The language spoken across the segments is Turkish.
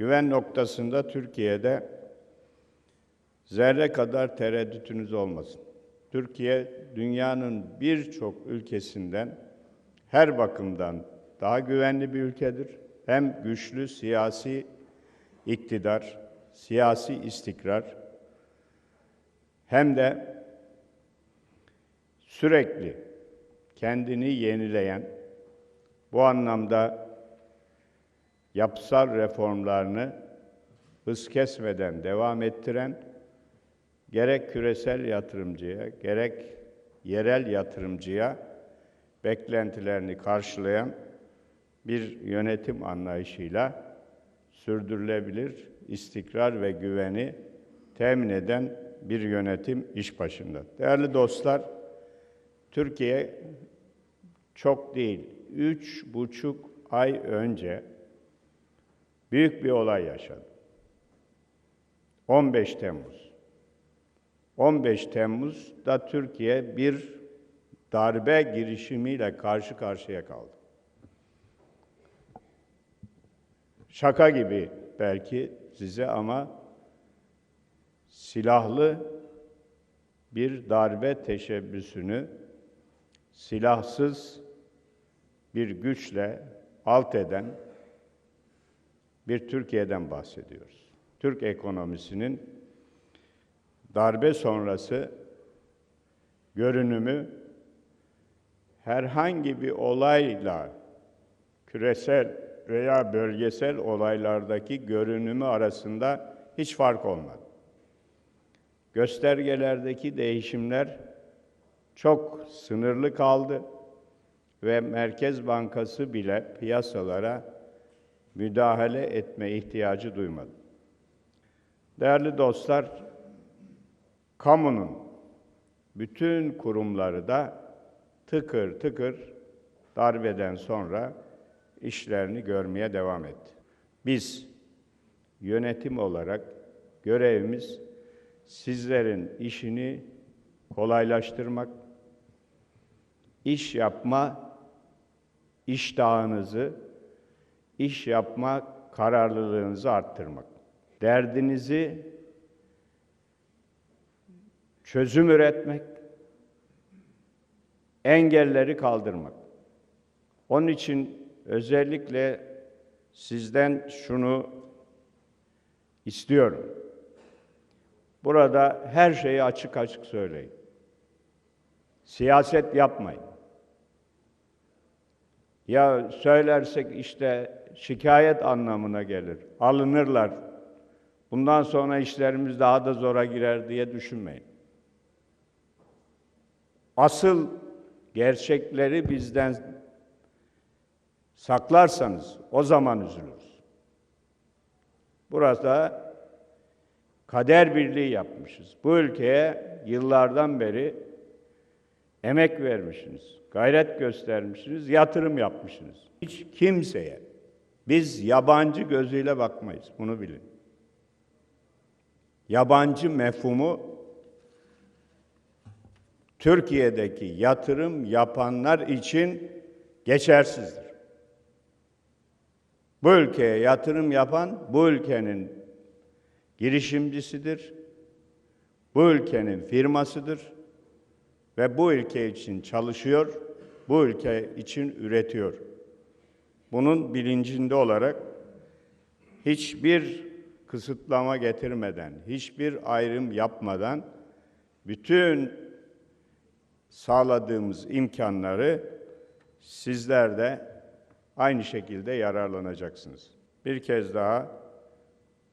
Güven noktasında Türkiye'de zerre kadar tereddütünüz olmasın. Türkiye dünyanın birçok ülkesinden her bakımdan daha güvenli bir ülkedir. Hem güçlü siyasi iktidar, siyasi istikrar hem de sürekli kendini yenileyen, bu anlamda yapısal reformlarını hız kesmeden devam ettiren, gerek küresel yatırımcıya, gerek yerel yatırımcıya beklentilerini karşılayan bir yönetim anlayışıyla sürdürülebilir istikrar ve güveni temin eden bir yönetim iş başında. Değerli dostlar, Türkiye çok değil, üç buçuk ay önce büyük bir olay yaşadı. 15 Temmuz. 15 Temmuz'da Türkiye bir darbe girişimiyle karşı karşıya kaldı. Şaka gibi belki size ama silahlı bir darbe teşebbüsünü silahsız bir güçle alt eden bir Türkiye'den bahsediyoruz. Türk ekonomisinin darbe sonrası görünümü herhangi bir olayla küresel veya bölgesel olaylardaki görünümü arasında hiç fark olmadı. Göstergelerdeki değişimler çok sınırlı kaldı ve Merkez Bankası bile piyasalara müdahale etme ihtiyacı duymadı. Değerli dostlar, kamunun bütün kurumları da tıkır tıkır darbeden sonra işlerini görmeye devam etti. Biz yönetim olarak görevimiz sizlerin işini kolaylaştırmak, iş yapma iştahınızı, iş yapma kararlılığınızı arttırmak. Derdinizi çözüm üretmek, engelleri kaldırmak. Onun için özellikle sizden şunu istiyorum. Burada her şeyi açık açık söyleyin. Siyaset yapmayın. Ya söylersek işte şikayet anlamına gelir. Alınırlar. Bundan sonra işlerimiz daha da zora girer diye düşünmeyin. Asıl gerçekleri bizden saklarsanız o zaman üzülürüz. Burada kader birliği yapmışız. Bu ülkeye yıllardan beri emek vermişsiniz, gayret göstermişsiniz, yatırım yapmışsınız. Hiç kimseye biz yabancı gözüyle bakmayız, bunu bilin. Yabancı mefhumu Türkiye'deki yatırım yapanlar için geçersizdir. Bu ülkeye yatırım yapan bu ülkenin girişimcisidir. Bu ülkenin firmasıdır ve bu ülke için çalışıyor, bu ülke için üretiyor. Bunun bilincinde olarak hiçbir kısıtlama getirmeden, hiçbir ayrım yapmadan bütün sağladığımız imkanları sizler de aynı şekilde yararlanacaksınız. Bir kez daha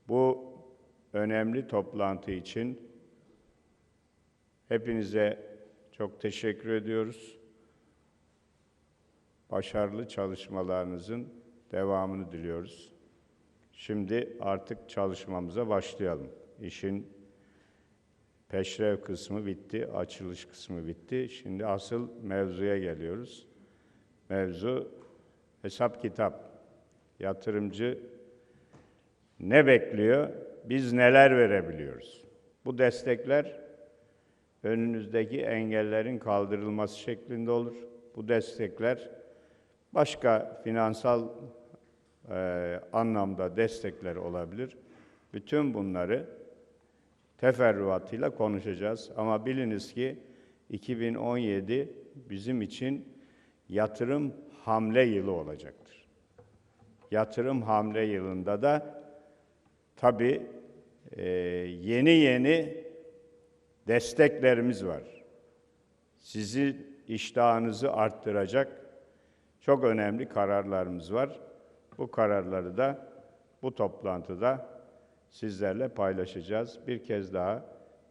bu önemli toplantı için hepinize çok teşekkür ediyoruz. Başarılı çalışmalarınızın devamını diliyoruz. Şimdi artık çalışmamıza başlayalım. İşin peşrev kısmı bitti, açılış kısmı bitti. Şimdi asıl mevzuya geliyoruz. Mevzu hesap kitap. Yatırımcı ne bekliyor? Biz neler verebiliyoruz? Bu destekler önünüzdeki engellerin kaldırılması şeklinde olur. Bu destekler başka finansal e, anlamda destekler olabilir. Bütün bunları teferruatıyla konuşacağız. Ama biliniz ki 2017 bizim için yatırım hamle yılı olacaktır. Yatırım hamle yılında da tabii e, yeni yeni desteklerimiz var. Sizi iştahınızı arttıracak çok önemli kararlarımız var. Bu kararları da bu toplantıda sizlerle paylaşacağız. Bir kez daha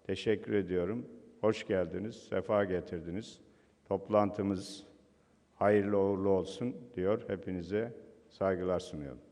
teşekkür ediyorum. Hoş geldiniz, sefa getirdiniz. Toplantımız hayırlı uğurlu olsun diyor. Hepinize saygılar sunuyorum.